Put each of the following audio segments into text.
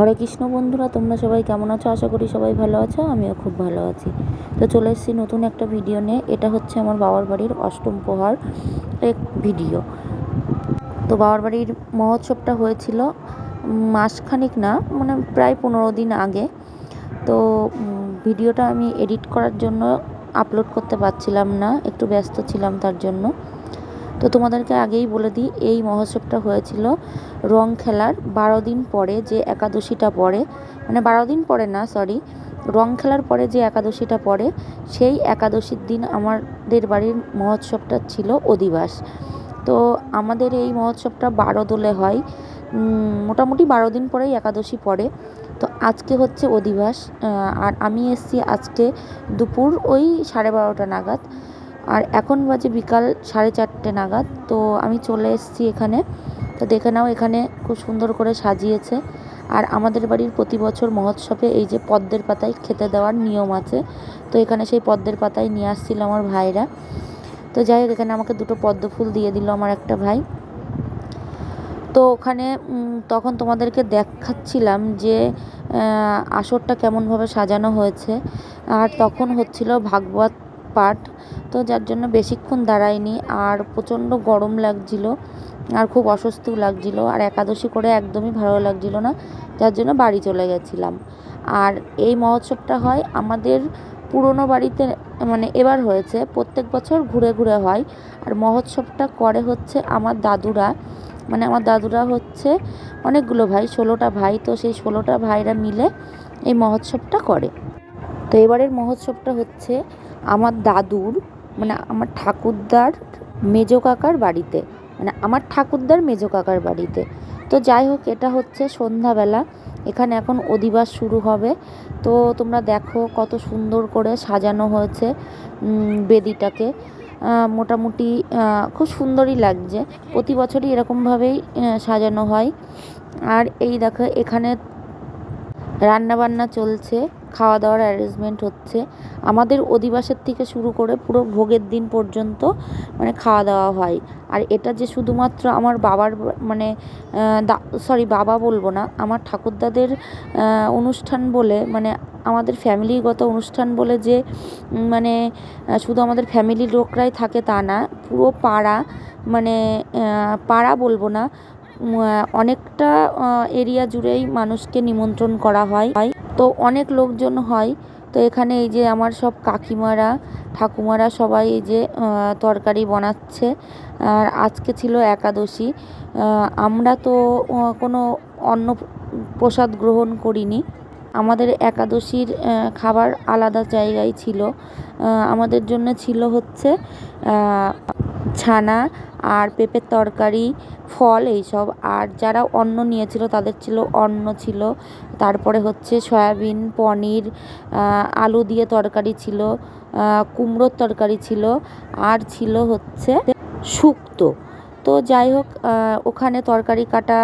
হরে কৃষ্ণ বন্ধুরা, তোমরা সবাই কেমন আছো? আশা করি সবাই ভালো আছো, আমিও খুব ভালো আছি। তো চলে এসেছি নতুন একটা ভিডিও নিয়ে। এটা হচ্ছে আমার বাবার বাড়ির অষ্টম প্রহার এক ভিডিও তো বাবার বাড়ির মহোৎসবটা হয়েছিল মাসখানিক না মানে প্রায় পনেরো দিন আগে। তো ভিডিওটা আমি এডিট করার জন্য আপলোড করতে পারছিলাম না, একটু ব্যস্ত ছিলাম তার জন্য। তো তোমাদেরকে আগেই বলে দিই, এই মহোৎসবটা হয়েছিল রং খেলার বারো দিন পরে যে একাদশীটা পড়ে মানে বারো দিন পরে না সরি রং খেলার পরে যে একাদশীটা পড়ে, সেই একাদশীর দিন আমাদের বাড়ির মহোৎসবটা ছিল অধিবাস। তো আমাদের এই মহোৎসবটা বারো দোলে হয় মোটামুটি বারো দিন পরেই একাদশী পড়ে। তো আজকে হচ্ছে অধিবাস আর আমি এসছি আজকে দুপুর ওই সাড়ে বারোটা নাগাদ। আর এখন বাজে বিকাল সাড়ে চারটে নাগাদ, তো আমি চলে এসেছি এখানে। তো দেখে নাও, এখানে খুব সুন্দর করে সাজিয়েছে। আর আমাদের বাড়ির প্রতি বছর মহোৎসবে এই যে পদ্মের পাতায় খেতে দেওয়ার নিয়ম আছে, তো এখানে সেই পদ্মের পাতায় নিয়ে আসছিল আমার ভাইরা। তো যাই হোক, এখানে আমাকে দুটো পদ্ম ফুল দিয়ে দিল আমার একটা ভাই। তো ওখানে তখন তোমাদেরকে দেখাচ্ছিলাম যে আসরটা কেমনভাবে সাজানো হয়েছে। আর তখন হচ্ছিল ভাগবত পাঠ তো যার জন্য বেশিক্ষণ দাঁড়ায়নি আর প্রচণ্ড গরম লাগছিল আর খুব অস্বস্তিও লাগছিল আর একাদশী করে একদমই ভালো লাগছিল না, যার জন্য বাড়ি চলে গেছিলাম। আর এই মহোৎসবটা হয় আমাদের পুরনো বাড়িতে মানে এবার হয়েছে, প্রত্যেক বছর ঘুরে ঘুরে হয়। আর মহোৎসবটা করে হচ্ছে আমার দাদুরা মানে আমার দাদুরা হচ্ছে অনেকগুলো ভাই, ষোলোটা ভাই, তো সেই ষোলোটা ভাইরা মিলে এই মহোৎসবটা করে। তো এবারের মহোৎসবটা হচ্ছে আমার দাদুর মানে আমার ঠাকুরদার মেজো কাকার বাড়িতে মানে আমার ঠাকুরদার মেজো কাকার বাড়িতে। তো যাই হোক, এটা হচ্ছে সন্ধ্যাবেলা, এখানে এখন অধিবাস শুরু হবে। তো তোমরা দেখো কত সুন্দর করে সাজানো হয়েছে বেদিটাকে। মোটামুটি খুব সুন্দরই লাগছে। প্রতি বছরই এরকমভাবেই সাজানো হয়। আর এই দেখো, এখানে রান্নাবান্না চলছে। খাওয়া দাওয়ার অ্যারেঞ্জমেন্ট হচ্ছে। আমাদের অধিবাসের থেকে শুরু করে পুরো ভোগের দিন পর্যন্ত মানে খাওয়া দাওয়া হয়। আর এটা যে শুধুমাত্র আমার বাবার মানে সরি বাবা বলব না, আমার ঠাকুরদাদের অনুষ্ঠান বলে মানে আমাদের ফ্যামিলিগত অনুষ্ঠান বলে যে মানে শুধু আমাদের ফ্যামিলির লোকরাই থাকে তা না, পুরো পাড়া মানে পাড়া বলব না অনেকটা এরিয়া জুড়েই মানুষকে নিমন্ত্রণ করা হয়। তো অনেক লোকজন হয়। তো এখানে এই যে আমার সব কাকিমারা, ঠাকুমারা সবাই এই যে তরকারি বানাচ্ছে। আর আজকে ছিল একাদশী। আমরা তো কোনো অন্ন প্রসাদ গ্রহণ করিনি। আমাদের একাদশীর খাবার আলাদা জায়গায় ছিল। আমাদের জন্য ছিল হচ্ছে ছানা আর পেঁপের তরকারি, ফল এইসব। আর যারা অন্ন নিয়েছিল, তাদের ছিল অন্ন ছিল। তারপরে হচ্ছে সয়াবিন, পনির আলু দিয়ে তরকারি ছিল কুমড়োর তরকারি ছিল, আর ছিল হচ্ছে শুক্তো। তো যাই হোক ওখানে তরকারি কাটা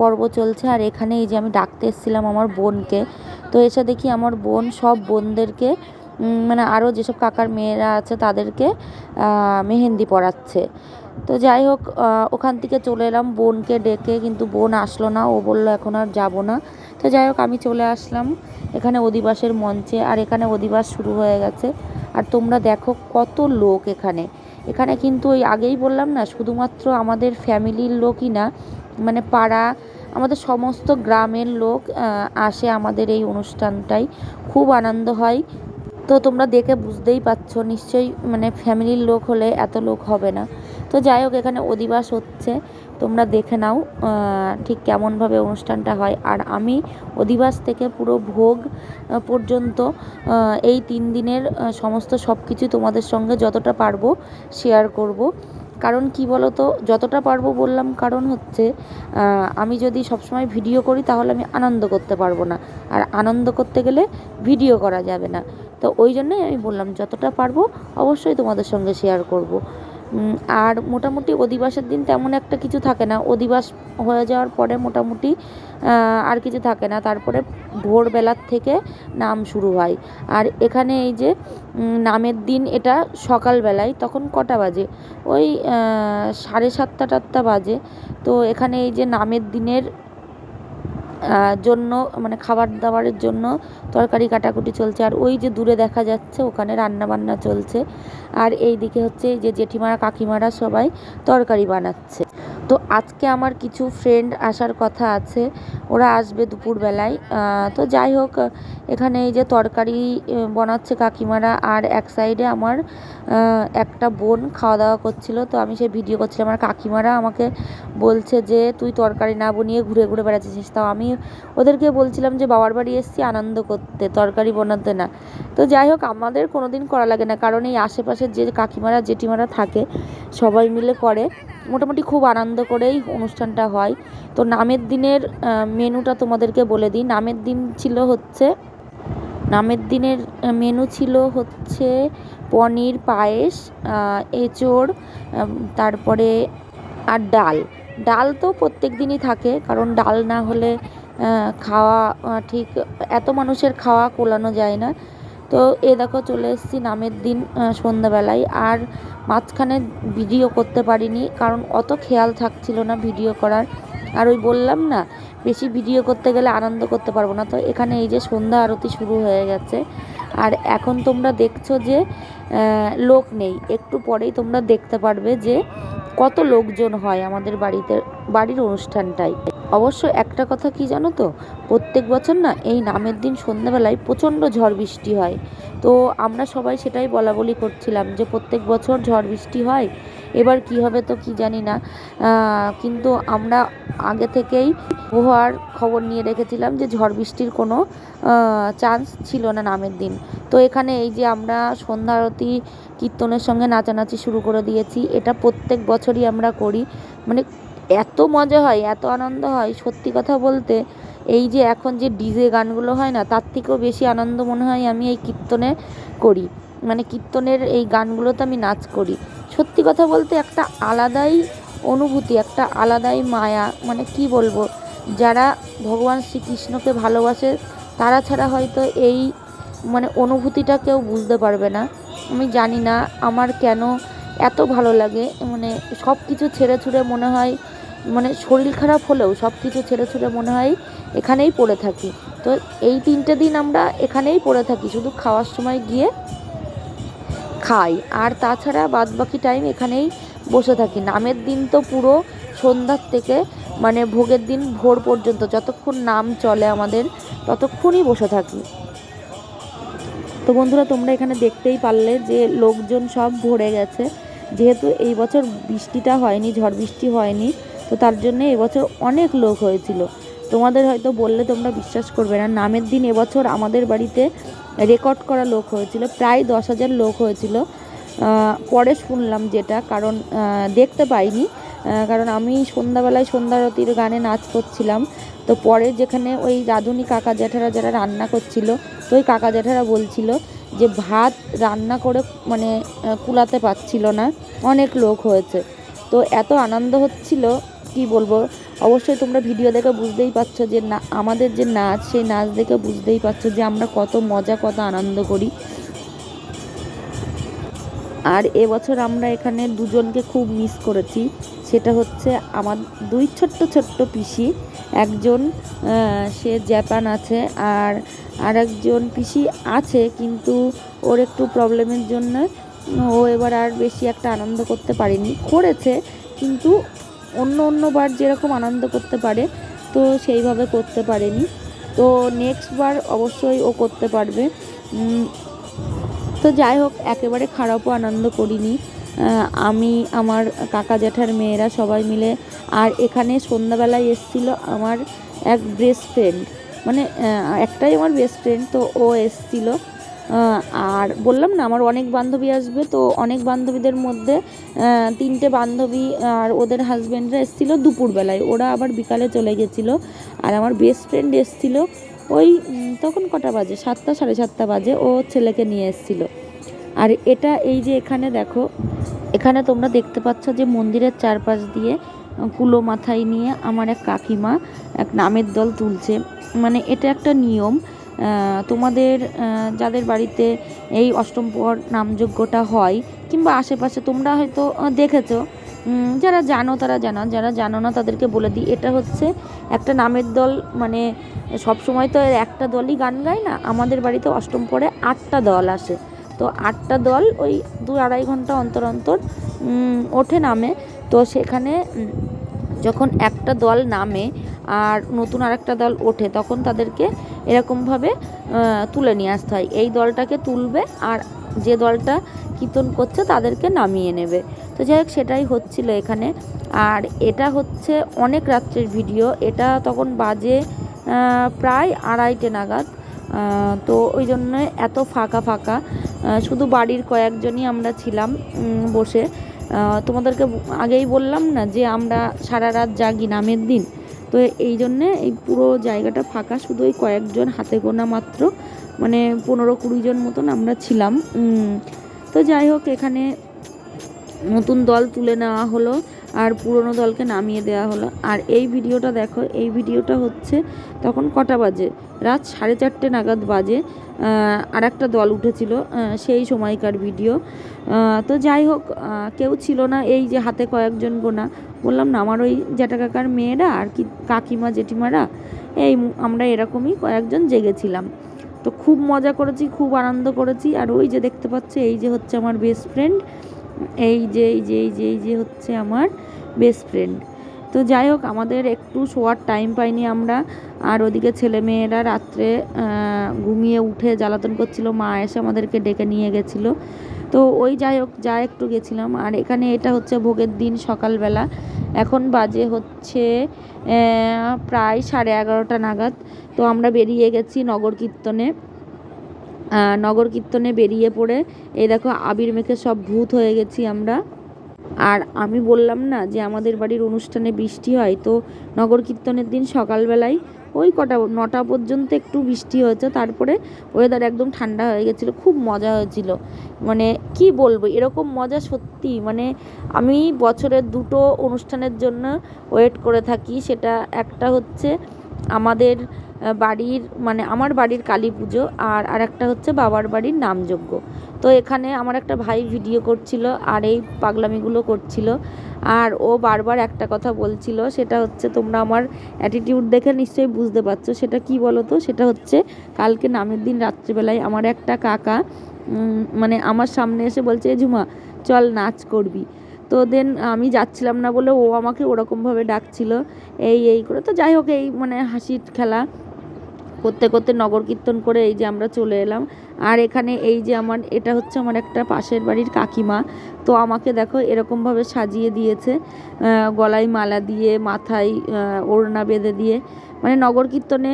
পর্ব চলছে। আর এখানে এই যে আমি ডাকতে এসেছিলাম আমার বোনকে। তো এসে দেখি আমার বোন সব বোনদেরকে মানে আরও যেসব কাকার মেয়েরা আছে তাদেরকে মেহেন্দি পড়াচ্ছে তো যাই হোক ওখান থেকে চলে এলাম বোনকে ডেকে, কিন্তু বোন আসলো না, ও বলল এখন আর যাব না। তো যাই হোক, আমি চলে আসলাম এখানে অধিবাসের মঞ্চে, আর এখানে অধিবাস শুরু হয়ে গেছে। আর তোমরা দেখো কত লোক এখানে। এখানে কিন্তু ওই আগেই বললাম না, শুধুমাত্র আমাদের ফ্যামিলির লোকই না মানে পাড়া, আমাদের সমস্ত গ্রামের লোক আসে আমাদের এই অনুষ্ঠানটাই খুব আনন্দ হয়। তো তোমরা দেখে বুঝতেই পারছ, নিশ্চয়ই মানে ফ্যামিলির লোক হলে এত লোক হবে না। তো যাই হোক, এখানে অধিবাস হচ্ছে। তোমরা দেখে নাও ঠিক কেমনভাবে অনুষ্ঠানটা হয়। আর আমি অধিবাস থেকে পুরো ভোগ পর্যন্ত এই তিন দিনের সমস্ত সব কিছু তোমাদের সঙ্গে যতটা পারব শেয়ার করব। কারণ কি বলো তো যতটা পারব বললাম কারণ হচ্ছে আমি যদি সবসময় ভিডিও করি তাহলে আমি আনন্দ করতে পারব না। আর আনন্দ করতে গেলে ভিডিও করা যাবে না। তো ওই জন্যই আমি বললাম, যতটা পারব অবশ্যই তোমাদের সঙ্গে শেয়ার করব। আর মোটামুটি অধিবাসের দিন তেমন একটা কিছু থাকে না। অধিবাস হয়ে যাওয়ার পরে মোটামুটি আর কিছু থাকে না। তারপরে ভোরবেলার থেকে নাম শুরু হয়। আর এখানে এই যে নামের দিন এটা সকালবেলায়, তখন কটা বাজে? ওই সাড়ে সাতটা টাতটা বাজে। তো এখানে এই যে নামের দিনের জন্য মানে খাবার দাবারের জন্য তরকারি কাটাকুটি চলছে। আর ওই যে দূরে দেখা যাচ্ছে, ওখানে রান্নাবান্না চলছে। আর এই দিকে হচ্ছে যে জেঠিমারা, কাকিমারা সবাই তরকারি বানাচ্ছে। তো আজকে আমার কিছু ফ্রেন্ড আসার কথা আছে, ওরা আসবে দুপুরবেলায়। তো যাই হোক, এখানে এই যে তরকারি বানাচ্ছে কাকিমারা, আর এক সাইডে আমার একটা বোন খাওয়া দাওয়া করছিল, তো আমি সেই ভিডিও করছিলাম। আমার কাকিমারা আমাকে বলছে যে, তুই তরকারি না বনিয়ে ঘুরে ঘুরে বেড়াচ্ছিস। তাও আমি ওদেরকে বলছিলাম যে, বাবার বাড়ি এসেছি আনন্দ করতে, তরকারি বানাতে না। তো যাই হোক, আমাদের কোনো দিন করা লাগে না। কারণ এই আশেপাশের যে কাকিমারা, জেঠিমারা থাকে, সবাই মিলে করে। মোটামুটি খুব আনন্দ করেই অনুষ্ঠানটা হয়। তো নামের দিনের মেনুটা তোমাদেরকে বলে দিই। নামের দিন ছিল হচ্ছে, নামের দিনের মেনু ছিল হচ্ছে পনির, পায়েস এঁচোড় তারপরে আর ডাল। ডাল তো প্রত্যেক দিনই থাকে, কারণ ডাল না হলে খাওয়া ঠিক, এত মানুষের খাওয়া কোলানো যায় না। তো এ দেখো চলে এসেছি নামের দিন সন্ধ্যাবেলায়। আর মাঝখানে ভিডিও করতে পারিনি, কারণ অত খেয়াল থাকছিল না ভিডিও করার। আর ওই বললাম না, বেশি ভিডিও করতে গেলে আনন্দ করতে পারব না। তো এখানে এই যে সন্ধ্যা আরতি শুরু হয়ে গেছে। আর এখন তোমরা দেখছ যে লোক নেই। একটু পরেই তোমরা দেখতে পারবে যে কত লোকজন হয় আমাদের বাড়িতে, বাড়ির অনুষ্ঠানটাই অবশ্য একটা কথা কি জানো তো? প্রত্যেক বছর না এই নামের দিন সন্ধ্যাবেলায় প্রচণ্ড ঝড় বৃষ্টি হয়। তো আমরা সবাই সেটাই বলা বলি করছিলাম যে প্রত্যেক বছর ঝড় বৃষ্টি হয়। এবার কি হবে তো কি জানি না। কিন্তু আমরা আগে থেকেই আবহাওয়ার খবর নিয়ে রেখেছিলাম যে ঝড় বৃষ্টির কোনো চান্স ছিল না নামের দিন। তো এখানে এই যে আমরা সন্ধ্যা আরতি, কীর্তনের সঙ্গে নাচানাচি শুরু করে দিয়েছি, এটা প্রত্যেক বছরই আমরা করি। মানে এত মজা হয়, এত আনন্দ হয়, সত্যি কথা বলতে এই যে এখন যে ডিজে গানগুলো হয় না, তার থেকেও বেশি আনন্দ মনে হয় আমি এই কীর্তনে করি। মানে কীর্তনের এই গানগুলোতে আমি নাচ করি। সত্যি কথা বলতে একটা আলাদাই অনুভূতি, একটা আলাদাই মায়া মানে কি বলব, যারা ভগবান শ্রীকৃষ্ণকে ভালোবাসে তারা ছাড়া হয়তো এই মানে অনুভূতিটা কেউ বুঝতে পারবে না। আমি জানি না আমার কেন এত ভালো লাগে মানে সব কিছু ছেড়ে ছুড়ে মনে হয় মানে শরীর খারাপ হলেও সব কিছু ছেড়ে ছুড়ে মনে হয় এখানেই পড়ে থাকি। তো এই তিনটে দিন আমরা এখানেই পড়ে থাকি, শুধু খাওয়ার সময় গিয়ে খাই। আর তাছাড়া বাদ বাকি টাইম এখানেই বসে থাকি। নামের দিন তো পুরো সন্ধ্যার থেকে মানে ভোগের দিন ভোর পর্যন্ত। যতক্ষণ নাম চলে আমাদের, ততক্ষণই বসে থাকি। তো বন্ধুরা, তোমরা এখানে দেখতেই পারলে যে লোকজন সব ভরে গেছে। যেহেতু এই বছর বৃষ্টিটা হয়নি, ঝড় বৃষ্টি হয়নি, তো তার জন্য এবছর অনেক লোক হয়েছিল। তোমাদের হয়তো বললে তোমরা বিশ্বাস করবে না। নামের দিন এবছর আমাদের বাড়িতে রেকর্ড করা লোক হয়েছিল, প্রায় দশ হাজার লোক হয়েছিল। পরে শুনলাম যেটা, কারণ দেখতে পাইনি। কারণ আমি সন্ধ্যাবেলায় সন্ধ্যারতির গানে নাচ করছিলাম। তো পরে যেখানে ওই রাঁধুনি কাকা জ্যাঠারা যারা রান্না করছিল, তো ওই কাকা জ্যাঠারা বলছিল যে ভাত রান্না করে মানে কুলাতে পারছিল না। অনেক লোক হয়েছে। তো এত আনন্দ হচ্ছিল কি বলব? অবশ্যই তোমরা ভিডিও দেখে বুঝতেই পারছ যে না, আমাদের যে নাচ, সেই নাচ দেখে বুঝতেই পারছ যে আমরা কত মজা, কত আনন্দ করি। আর এবছর আমরা এখানে দুজনকে খুব মিস করেছি। সেটা হচ্ছে আমার দুই ছোট্ট ছোট্ট পিসি। একজন সে জাপান আছে আর আরেকজন পিসি আছে, কিন্তু ওর একটু প্রবলেমের জন্য ও এবার আর বেশি একটা আনন্দ করতে পারেনি। করেছে, কিন্তু অন্য অন্য বার যেরকম আনন্দ করতে পারে, তো সেইভাবে করতে পারেনি। তো নেক্সট বার অবশ্যই ও করতে পারবে। তো যাই হোক, একেবারে খারাপও আনন্দ করিনি। আমি, আমার কাকা জ্যাঠার মেয়েরা সবাই মিলে, আর এখানে সন্ধ্যাবেলায় এসেছিল আমার এক বেস্ট ফ্রেন্ড মানে একটাই আমার বেস্ট ফ্রেন্ড তো ও এসেছিল। আর বললাম না, আমার অনেক বান্ধবী আসবে, তো অনেক বান্ধবীদের মধ্যে তিনটে বান্ধবী আর ওদের হাজব্যান্ডরা এসেছিল দুপুরবেলায়। ওরা আবার বিকালে চলে গেছিল, আর আমার বেস্ট ফ্রেন্ড এসেছিল ওই তখন কটা বাজে? সাতটা, সাড়ে সাতটা বাজে, ও ছেলেকে নিয়ে এসেছিল। আর এটা এই যে এখানে দেখো, এখানে তোমরা দেখতে পাচ্ছ যে মন্দিরের চারপাশ দিয়ে কুলো মাথায় নিয়ে আমার এক কাকিমা এক নামের দল তুলছে। মানে এটা একটা নিয়ম। তোমাদের যাদের বাড়িতে এই অষ্টম পর নামযজ্ঞটা হয়, কিংবা আশেপাশে তোমরা হয়তো দেখেছ যারা জানো তারা জানো, যারা জানো না তাদেরকে বলে দিই, এটা হচ্ছে একটা নামের দল মানে সব সময় তো একটা দলই গান গায় না, আমাদের বাড়িতে অষ্টম পরে আটটা দল আসে। তো আটটা দল ওই দু আড়াই ঘণ্টা অন্তর অন্তর ওঠে নামে, তো সেখানে যখন একটা দল নামে আর নতুন আরেকটা দল ওঠে, তখন তাদেরকে এরকমভাবে তুলে নিয়ে আসতে হয়। এই দলটাকে তুলবে আর যে দলটা কীর্তন করছে তাদেরকে নামিয়ে নেবে। তো যাই হোক, সেটাই হচ্ছিল এখানে। আর এটা হচ্ছে অনেক রাত্রের ভিডিও। এটা তখন বাজে প্রায় আড়াইটে নাগাদ। তো ওই জন্য এত ফাঁকা ফাঁকা। শুধু বাড়ির কয়েকজনই আমরা ছিলাম বসে। তোমাদেরকে আগেই বললাম না যে আমরা সারা রাত জাগি নামের দিন। তো এই জন্যে এই পুরো জায়গাটা ফাঁকা, শুধু ওই কয়েকজন হাতে গোনা মাত্র মানে পনেরো কুড়ি জন মতন আমরা ছিলাম। তো যাই হোক, এখানে নতুন দল তুলে নেওয়া হলো। আর পুরনো দলকে নামিয়ে দেওয়া হলো। আর এই ভিডিওটা দেখো, এই ভিডিওটা হচ্ছে তখন কটা বাজে? রাত সাড়ে চারটে নাগাদ বাজে। আর একটা দল উঠেছিল সেই সময়কার ভিডিও। তো যাই হোক কেউ ছিল না এই যে হাতে কয়েকজন গোনা। বললাম, না, আমার ওই জ্যাঠা কাকার মেয়েরা আর কি কাকিমা, জেঠিমারা? এই, আমরা এরকমই কয়েকজন জেগেছিলাম। তো খুব মজা করেছি, খুব আনন্দ করেছি। আর ওই যে দেখতে পাচ্ছ, এই যে হচ্ছে আমার বেস্ট ফ্রেন্ড এই যে এই যে এই যে এই যে হচ্ছে আমার বেস্ট ফ্রেন্ড তো যাই হোক, আমাদের একটু শোয়ার টাইম পাইনি আমরা। আর ওদিকে ছেলে মেয়েরা রাত্রে ঘুমিয়ে উঠে জ্বালাতন করছিল। মা এসে আমাদেরকে ডেকে নিয়ে গেছিল। তো ওই যাই হোক, যা একটু গেছিলাম। আর এখানে এটা হচ্ছে ভোগের দিন সকালবেলা। এখন বাজে হচ্ছে প্রায় সাড়ে এগারোটা নাগাদ। তো আমরা বেরিয়ে গেছি নগর কীর্তনে। নগর কীর্তনে বেরিয়ে পড়ে। এই দেখো, আবির মেখে সব ভূত হয়ে গেছি আমরা। আর আমি বললাম না যে আমাদের বাড়ির অনুষ্ঠানে বৃষ্টি হয়, তো নগর কীর্তনের দিন সকালবেলায় ওই কটা, নটা পর্যন্ত একটু বৃষ্টি হয়েছে। তারপরে ওয়েদার একদম ঠান্ডা হয়ে গেছিল, খুব মজা হয়েছিল। মানে কি বলব, এরকম মজা সত্যি মানে আমি বছরের দুটো অনুষ্ঠানের জন্য ওয়েট করে থাকি। সেটা একটা হচ্ছে আমাদের বাড়ির মানে আমার বাড়ির কালী পুজো আর আরেকটা হচ্ছে বাবার বাড়ির নামযজ্ঞ। তো এখানে আমার একটা ভাই ভিডিও করছিল আর এই পাগলামিগুলো করছিল। আর ও বারবার একটা কথা বলছিল, সেটা হচ্ছে তোমরা আমার অ্যাটিটিউড দেখে নিশ্চয়ই বুঝতে পারছ। সেটা কি বলো তো সেটা হচ্ছে কালকে নামের দিন রাত্রিবেলায় আমার একটা কাকা মানে আমার সামনে এসে বলছে, "এ ঝুমা, চল নাচ করবি। তো দেন আমি যাচ্ছিলাম না বলে ও আমাকে ওরকমভাবে ডাকছিল, এই এই করে। তো যাই হোক, এই মানে হাসির খেলা। করতে করতে নগর কীর্তন করে এই যে আমরা চলে এলাম। আর এখানে এই যে আমার, এটা হচ্ছে আমার একটা পাশের বাড়ির কাকিমা। তো আমাকে দেখো এরকমভাবে সাজিয়ে দিয়েছে গলায় মালা দিয়ে, মাথায় ওড়না বেঁধে দিয়ে। মানে নগর কীর্তনে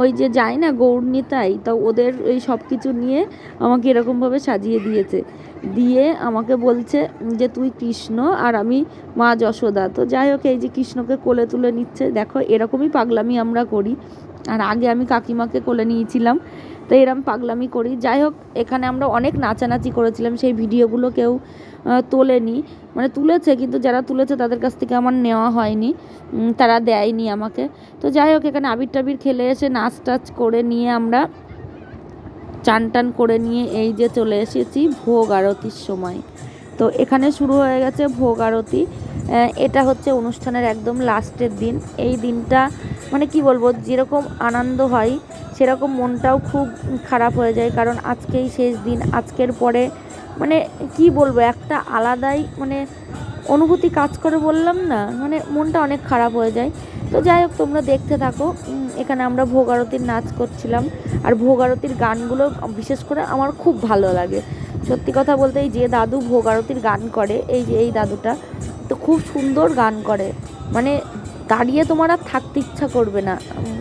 ওই যে যায় না গৌরনীতাই তো ওদের ওই সব কিছু নিয়ে আমাকে এরকমভাবে সাজিয়ে দিয়েছে। দিয়ে আমাকে বলছে যে, তুই কৃষ্ণ আর আমি মা যশোদা। তো যাই হোক, এই যে কৃষ্ণকে কোলে তুলে নিচ্ছে। দেখো এরকমই পাগলামি আমরা করি। আর আগে আমি কাকিমাকে কোলে নিয়েছিলাম, তো এরম পাগলামি করি। যাই হোক, এখানে আমরা অনেক নাচানাচি করেছিলাম, সেই ভিডিওগুলো কেউ তোলেনি। মানে তুলেছে, কিন্তু যারা তুলেছে তাদের কাছ থেকে আমার নেওয়া হয়নি তারা দেয়নি আমাকে। তো যাই হোক, এখানে আবির টাবির খেলে এসে নাচ টাচ করে নিয়ে আমরা চান টান করে নিয়ে এই যে চলে এসেছি ভোগ আরতির সময়। তো এখানে শুরু হয়ে গেছে ভোগ আরতি। এটা হচ্ছে অনুষ্ঠানের একদম লাস্টের দিন। এই দিনটা মানে কি বলব, যেরকম আনন্দ হয়, সেরকম মনটাও খুব খারাপ হয়ে যায়। কারণ আজকেই শেষ দিন, আজকের পরে মানে কি বলব, একটা আলাদাই মানে অনুভূতি কাজ করে বললাম না মানে মনটা অনেক খারাপ হয়ে যায়। তো যাই হোক, তোমরা দেখতে থাকো। এখানে আমরা ভোগ আরতির নাচ করছিলাম। আর ভোগ আরতির গানগুলো, বিশেষ করে আমার খুব ভালো লাগে। সত্যি কথা বলতে এই যে দাদু ভোগ আরতির গান করে, এই যে এই দাদুটা, তো খুব সুন্দর গান করে। মানে দাঁড়িয়ে তোমার আর থাকতে ইচ্ছা করবে না।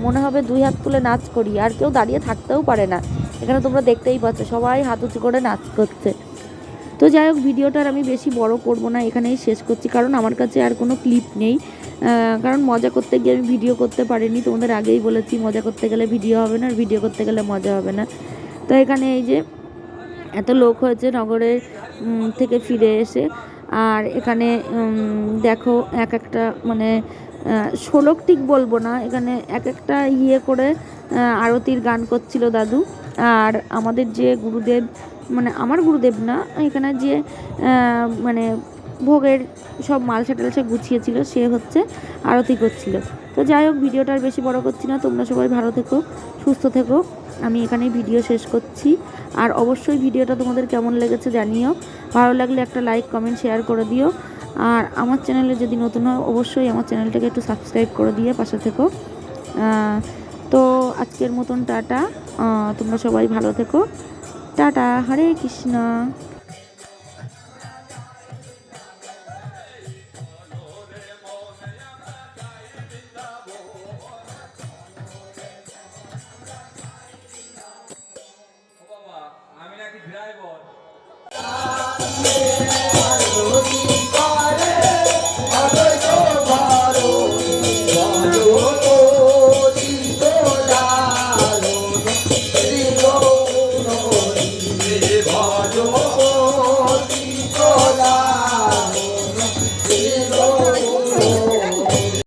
মনে হবে দুই হাত তুলে নাচ করি, আর কেউ দাঁড়িয়ে থাকতেও পারে না। এখানে তোমরা দেখতেই পাচ্ছ, সবাই হাত উঁচু করে নাচ করছে। তো যাই হোক ভিডিওটার আমি বেশি বড় করব না, এখানেই শেষ করছি। কারণ আমার কাছে আর কোনো ক্লিপ নেই। কারণ মজা করতে গিয়ে আমি ভিডিও করতে পারিনি, তোমাদের আগেই বলেছি, মজা করতে গেলে ভিডিও হবে না, আর ভিডিও করতে গেলে মজা হবে না। তো এখানে এই যে এত লোক হয়েছে নগরের থেকে ফিরে এসে। আর এখানে দেখো এক একটা মানে ষোলক ঠিক বলব না, এখানে এক একটা ইয়ে করে আরতির গান করছিল দাদু। আর আমাদের যে গুরুদেব মানে আমার গুরুদেব না, এখানে যে মানে ভোগের সব মালসা টালসা গুছিয়েছিল, সে হচ্ছে আরতি করছিল। তো যাই হোক, ভিডিওটা আর বেশি বড় করছি না, তোমরা সবাই ভালো থেকো, সুস্থ থেকো। আমি এখানেই ভিডিও শেষ করছি। আর অবশ্যই ভিডিওটা তোমাদের কেমন লেগেছে জানিও। ভালো লাগলে একটা লাইক কমেন্ট শেয়ার করে দিও। আর আমার চ্যানেলে যদি নতুন হয় অবশ্যই আমার চ্যানেলটাকে একটু সাবস্ক্রাইব করে দিয়ে পাশে থেকো। তো আজকের মতন টাটা। তোমরা সবাই ভালো থেকো। টাটা, হরে কৃষ্ণ।